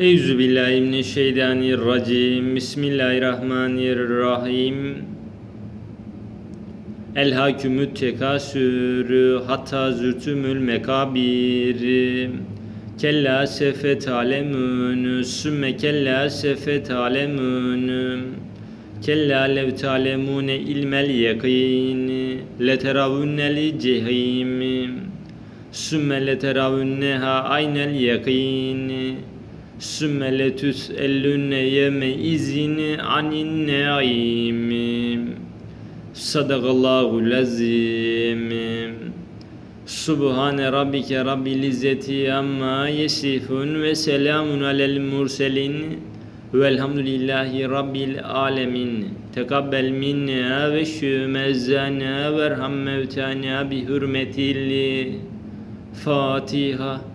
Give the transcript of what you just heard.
Eyüzü billahi mineşşeytanirracim. Bismillahirrahmanirrahim. El hakümü tekasürü hatta zürtümül mekabir. Kella sefet alemün sümme kella sefet alemün Kella lev talemune ilmel yakin leteravünnel cehim Sümme leteravünneha aynel yakin Sümme letüsellünne yeme izini anin naim Sadakallahu lazim Subhane rabbike rabbil izzeti amma yesifun ve selamun alel murselin. Velhamdülillahi rabbil alemin tekabbel minna ve şümezzana verham mevtana bi hürmetil Fatiha